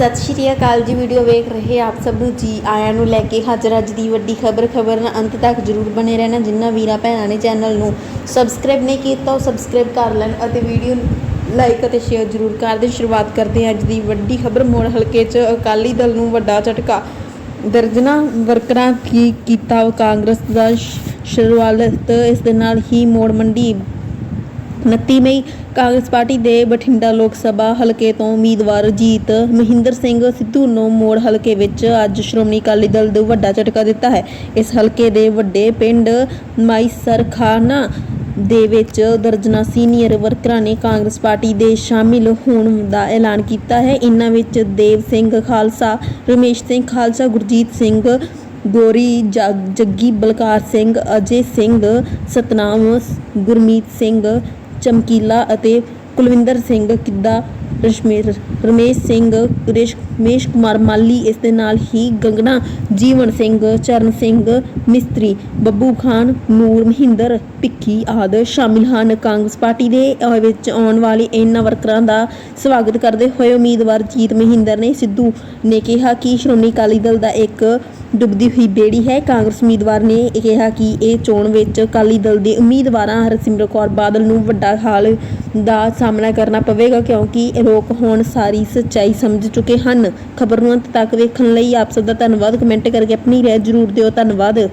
ਸਤਿ ਸ਼੍ਰੀ ਅਕਾਲ ਜੀ। ਵੀਡੀਓ ਵੇਖ ਰਹੇ ਆਪ ਸਭ ਨੂੰ ਜੀ। ਆਇਆਂ ਨੂੰ ਲੈ ਕੇ ਹਾਜ਼ਰ ਅੱਜ ਦੀ ਵੱਡੀ ਖਬਰ। ਖਬਰ ਨਾਲ ਅੰਤ ਤੱਕ ਜਰੂਰ ਬਣੇ ਰਹਿਣਾ। ਜਿੰਨਾ ਵੀਰਾਂ ਭੈਣਾਂ ਨੇ ਚੈਨਲ ਨੂੰ ਸਬਸਕ੍ਰਾਈਬ ਨਹੀਂ ਕੀਤਾ, ਉਹ ਸਬਸਕ੍ਰਾਈਬ ਕਰ ਲੈਣ ਅਤੇ ਵੀਡੀਓ ਲਾਈਕ ਅਤੇ ਸ਼ੇਅਰ ਜਰੂਰ ਕਰ ਦੇਣ। ਸ਼ੁਰੂਆਤ ਕਰਦੇ ਹਾਂ ਅੱਜ ਦੀ ਵੱਡੀ ਖਬਰ। ਮੋੜ ਹਲਕੇ 'ਚ ਅਕਾਲੀ ਦਲ ਨੂੰ ਵੱਡਾ ਝਟਕਾ। ਦਰਜਨਾ ਵਰਕਰਾਂ ਕੀ ਕੀਤਾ ਕਾਂਗਰਸ ਦਾ ਸ਼- ਸ਼ੁਰੂਆਤ ਇਸ ਦੇ ਨਾਲ ਹੀ ਮੋੜ ਮੰਡੀ 29 ਮਈ, ਕਾਂਗਰਸ ਪਾਰਟੀ ਦੇ ਬਠਿੰਡਾ ਲੋਕ ਸਭਾ ਹਲਕੇ ਤੋਂ ਉਮੀਦਵਾਰ ਜੀਤ ਮਹਿੰਦਰ ਸਿੰਘ ਸਿੱਧੂ ਨੂੰ ਮੋੜ ਹਲਕੇ ਵਿੱਚ ਅੱਜ ਸ਼੍ਰੋਮਣੀ ਅਕਾਲੀ ਦਲ ਨੂੰ ਵੱਡਾ ਝਟਕਾ ਦਿੱਤਾ ਹੈ। ਇਸ ਹਲਕੇ ਦੇ ਵੱਡੇ ਪਿੰਡ ਮਾਈਸਰਖਾਨਾ ਦੇ ਵਿੱਚ ਦਰਜਨਾ ਸੀਨੀਅਰ ਵਰਕਰਾਂ ਨੇ ਕਾਂਗਰਸ ਪਾਰਟੀ ਦੇ ਸ਼ਾਮਿਲ ਹੋਣ ਦਾ ਐਲਾਨ ਕੀਤਾ ਹੈ। ਇਨ੍ਹਾਂ ਵਿੱਚ ਦੇਵ ਸਿੰਘ ਖਾਲਸਾ, ਰਮੇਸ਼ ਸਿੰਘ ਖਾਲਸਾ, ਗੁਰਜੀਤ ਸਿੰਘ, ਗੋਰੀ ਜਗ- ਜੱਗੀ ਬਲਕਾਰ ਸਿੰਘ, ਅਜੇ ਸਿੰਘ, ਸਤਨਾਮ, ਗੁਰਮੀਤ ਸਿੰਘ ਚਮਕੀਲਾ ਅਤੇ ਕੁਲਵਿੰਦਰ ਸਿੰਘ ਕਿੱਦਾ ਰਮੇਸ਼ ਸਿੰਘ ਰੇਸ਼ਮੇਸ਼ ਕੁਮਾਰ ਮਾਲੀ ਇਸ ਦੇ ਨਾਲ ਹੀ ਗੰਗਨਾ ਜੀਵਨ ਸਿੰਘ, ਚਰਨ ਸਿੰਘ, ਮਿਸਤਰੀ, ਬੱਬੂ ਖਾਨ, ਨੂਰ ਮਹਿੰਦਰ, ਭਿੱਖੀ ਆਦਿ ਸ਼ਾਮਿਲ ਹਨ। ਕਾਂਗਰਸ ਪਾਰਟੀ ਦੇ ਵਿੱਚ ਆਉਣ ਵਾਲੇ ਇਹਨਾਂ ਵਰਕਰਾਂ ਦਾ ਸਵਾਗਤ ਕਰਦੇ ਹੋਏ ਉਮੀਦਵਾਰ ਜੀਤ ਮਹਿੰਦਰ ਨੇ ਸਿੱਧੂ ਨੇ ਕਿਹਾ ਕਿ ਸ਼੍ਰੋਮਣੀ ਅਕਾਲੀ ਦਲ ਦਾ ਇੱਕ ਡੁੱਬਦੀ ਹੋਈ ਬੇੜੀ ਹੈ। ਕਾਂਗਰਸ ਉਮੀਦਵਾਰ ਨੇ ਕਿਹਾ ਕਿ ਇਹ ਚੋਣ ਵਿੱਚ ਅਕਾਲੀ ਦਲ ਦੇ ਉਮੀਦਵਾਰਾਂ ਹਰਸਿਮਰਤ ਕੌਰ ਬਾਦਲ ਨੂੰ ਵੱਡਾ ਹਾਲ ਦਾ ਸਾਹਮਣਾ ਕਰਨਾ ਪਵੇਗਾ ਕਿਉਂਕਿ ਲੋਕ ਹੁਣ ਸਾਰੀ ਸੱਚਾਈ ਸਮਝ ਚੁੱਕੇ ਹਨ। ਖਬਰ ਨੂੰ ਅੰਤ ਤੱਕ ਵੇਖਣ ਲਈ ਆਪ ਸਭ ਦਾ ਧੰਨਵਾਦ। ਕਮੈਂਟ ਕਰਕੇ ਆਪਣੀ ਰਾਏ ਜ਼ਰੂਰ ਦਿਓ। ਧੰਨਵਾਦ।